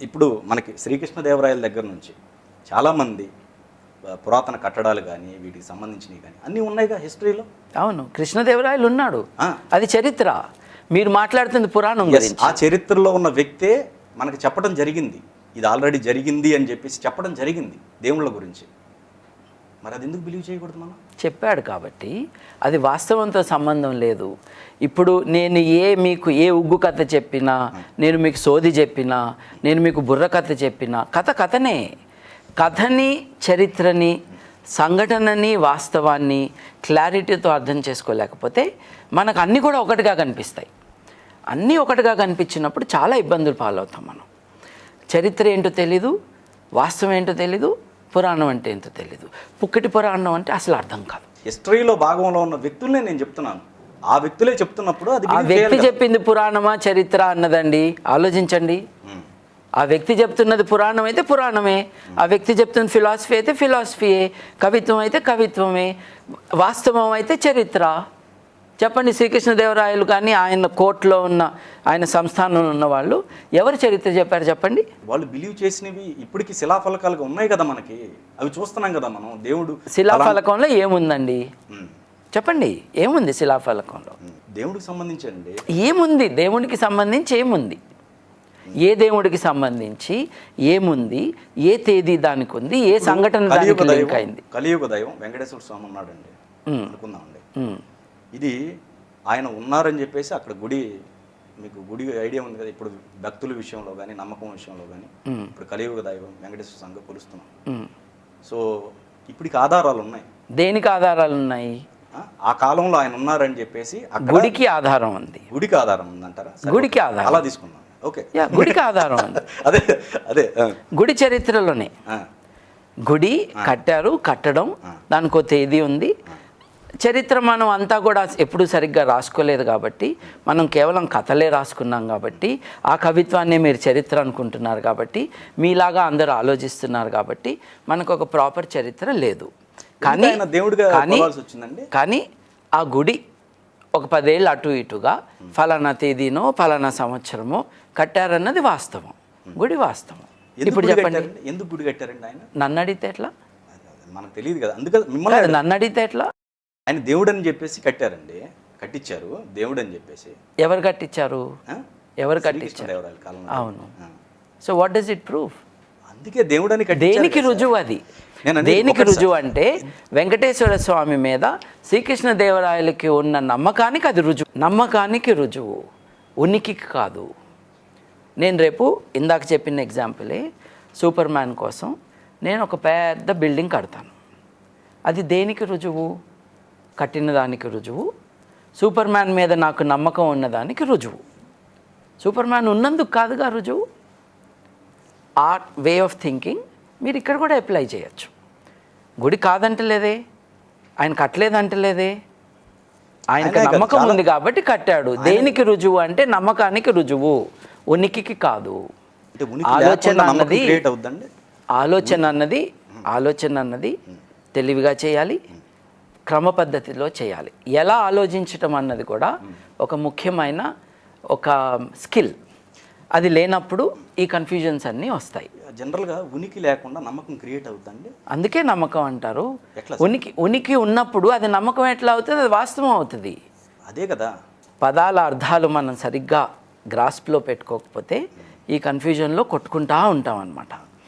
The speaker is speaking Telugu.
ఇప్పుడు మనకి శ్రీకృష్ణదేవరాయల దగ్గర నుంచి చాలామంది పురాతన కట్టడాలు కానీ వీటికి సంబంధించినవి కానీ అన్నీ ఉన్నాయిగా హిస్టరీలో? అవును కృష్ణదేవరాయలు ఉన్నాడు. అది చరిత్ర. మీరు మాట్లాడుతుంది పురాణం గురించి. ఆ చరిత్రలో ఉన్న వ్యక్తే మనకి చెప్పడం జరిగింది. ఇది ఆల్రెడీ జరిగింది అని చెప్పేసి చెప్పడం జరిగింది దేవుళ్ళ గురించి. మరి అది ఎందుకు బిలీవ్ చేయకూడదు మనం? చెప్పాడు కాబట్టి అది వాస్తవంతో సంబంధం లేదు. ఇప్పుడు నేను ఏ మీకు ఏ ఉగ్గు కథ చెప్పినా నేను మీకు సోది చెప్పినా నేను మీకు బుర్ర కథ చెప్పినా కథ కథనే. కథని చరిత్రని సంఘటనని వాస్తవాన్ని క్లారిటీతో అర్థం చేసుకోలేకపోతే మనకు అన్నీ కూడా ఒకటిగా కనిపిస్తాయి. అన్నీ ఒకటిగా కనిపించినప్పుడు చాలా ఇబ్బందులు పాలవుతాం మనం. చరిత్ర ఏంటో తెలీదు వాస్తవం ఏంటో తెలీదు పురాణం అంటే ఏంటో తెలీదు. పుక్కటి పురాణం అంటే అసలు అర్థం కాదు. హిస్టరీలో భాగంలో ఉన్న వ్యక్తులనే నేను చెప్తున్నాను. ఆ వ్యక్తులే చెప్తున్నప్పుడు అది ఆ వ్యక్తి. చెప్పింది పురాణమా చరిత్ర అన్నదండి? ఆలోచించండి. ఆ వ్యక్తి చెప్తున్నది పురాణం అయితే పురాణమే. ఆ వ్యక్తి చెప్తున్న ఫిలాసఫీ అయితే ఫిలాసఫీయే. కవిత్వం అయితే కవిత్వమే. వాస్తవం అయితే చరిత్ర. చెప్పండి శ్రీకృష్ణదేవరాయలు కానీ ఆయన కోర్టులో ఉన్న ఆయన సంస్థానంలో ఉన్న వాళ్ళు ఎవరు చరిత్ర చెప్పారు చెప్పండి? వాళ్ళు బిలీవ్ చేసినవి ఇప్పటికి శిలాఫలకాలుగా ఉన్నాయి కదా మనకి. అవి చూస్తున్నాం కదా మనం. దేవుడు శిలాఫలకంలో ఏముందండి. చెప్పండి ఏముంది శిలాఫలకంలో. దేవుడికి సంబంధించండి ఏముంది? దేవునికి సంబంధించి ఏముంది? ఏ దేవుడికి సంబంధించి ఏముంది? ఏ తేదీ దానికి ఉంది? ఏ సంఘటన కలియుగ దానికి దైవం అయింది కలియుగ దైవం వెంకటేశ్వర స్వామి ఉన్నాడండి. అనుకుందామండి. ఇది ఆయన ఉన్నారని చెప్పేసి అక్కడ గుడి మీకు గుడి ఐడియా ఉంది కదా ఇప్పుడు భక్తుల విషయంలో కానీ నమ్మకం విషయంలో కానీ ఇప్పుడు కలియుగ దైవం వెంకటేశ్వర సంఘం కొలుస్తున్నాం. సో ఇప్పటికి ఆధారాలు ఉన్నాయి. దేనికి ఆధారాలు ఉన్నాయి? ఆ? కాలంలో ఆయన ఉన్నారని చెప్పేసి గుడికి ఆధారం ఉంది. గుడికి ఆధారం ఉందంటారా? సరే, గుడికి ఆధారం. అలా తీసుకుందాం. ఓకే. యా, గుడికి ఆధారం ఉంది. అదే అదే గుడి చరిత్రలోనే. గుడి కట్టారు కట్టడం దానికి ఒక తేదీ ఉంది. చరిత్ర మనం అంతా కూడా ఎప్పుడూ సరిగ్గా రాసుకోలేదు కాబట్టి మనం కేవలం కథలే రాసుకున్నాం కాబట్టి ఆ కవిత్వాన్ని మీరు చరిత్ర అనుకుంటున్నారు కాబట్టి మీలాగా అందరూ ఆలోచిస్తున్నారు కాబట్టి మనకు ఒక ప్రాపర్ చరిత్ర లేదు. కానీ దేవుడిగా కానీ కానీ ఆ గుడి ఒక పదేళ్ళు అటు ఇటుగా ఫలానా తేదీనో ఫలానా సంవత్సరమో కట్టారన్నది వాస్తవం. గుడి వాస్తవం. ఇప్పుడు చెప్పండి. ఎందుకు గుడి కట్టారండి ఆయన? నన్ను అడిగితే ఎట్లా? మనకు తెలియదు కదా. అందుకని మిమ్మల్ని కాదు, నన్ను అడిగితే ఎట్లా? ఆయన దేవుడు అని చెప్పేసి కట్టారండి. కట్టించారు దేవుడు అని చెప్పేసి. ఎవరు కట్టించారు? ఎవరు కట్టించారు అవును. So what does it prove అందుకే దేవుడు అని దేనికి. రుజువు అది? దేనికి రుజువు అంటే వెంకటేశ్వర స్వామి మీద శ్రీకృష్ణదేవరాయలకి ఉన్న నమ్మకానికి అది రుజువు. నమ్మకానికి రుజువు. ఉనికికి కాదు. నేను రేపు ఇందాక చెప్పిన ఎగ్జాంపులే సూపర్ మ్యాన్ కోసం నేను ఒక పెద్ద బిల్డింగ్ కడతాను. అది దేనికి రుజువు? కట్టిన దానికి రుజువు. సూపర్ మ్యాన్ మీద నాకు నమ్మకం ఉన్నదానికి రుజువు. సూపర్ మ్యాన్ ఉన్నందుకు కాదుగా రుజువు. ఆ వే ఆఫ్ థింకింగ్ మీరు ఇక్కడ కూడా అప్లై చేయొచ్చు. గుడి కాదంటలేదే. ఆయన కట్టలేదంటలేదే. ఆయనకు ఆయనే నమ్మకం ఉంది కాబట్టి కట్టాడు. దేనికి రుజువు అంటే నమ్మకానికి రుజువు. ఉనికికి కాదు. ఆలోచన అన్నది ఆలోచన అన్నది ఆలోచన అన్నది తెలివిగా చేయాలి. క్రమ పద్ధతిలో చేయాలి. ఎలా ఆలోచించటం అన్నది కూడా ఒక ముఖ్యమైన ఒక స్కిల్. అది లేనప్పుడు ఈ కన్ఫ్యూజన్స్ అన్నీ వస్తాయి. జనరల్గా ఉనికి లేకుండా నమ్మకం క్రియేట్ అవుద్దండి అందుకే నమ్మకం అంటారు. ఉనికి ఉనికి ఉన్నప్పుడు అది నమ్మకం ఎట్లా అవుతుంది? అది వాస్తవం అవుతుంది. అదే కదా. పదాల అర్థాలు మనం సరిగ్గా గ్రాస్ప్లో పెట్టుకోకపోతే ఈ కన్ఫ్యూజన్లో కొట్టుకుంటా ఉంటాం అన్నమాట.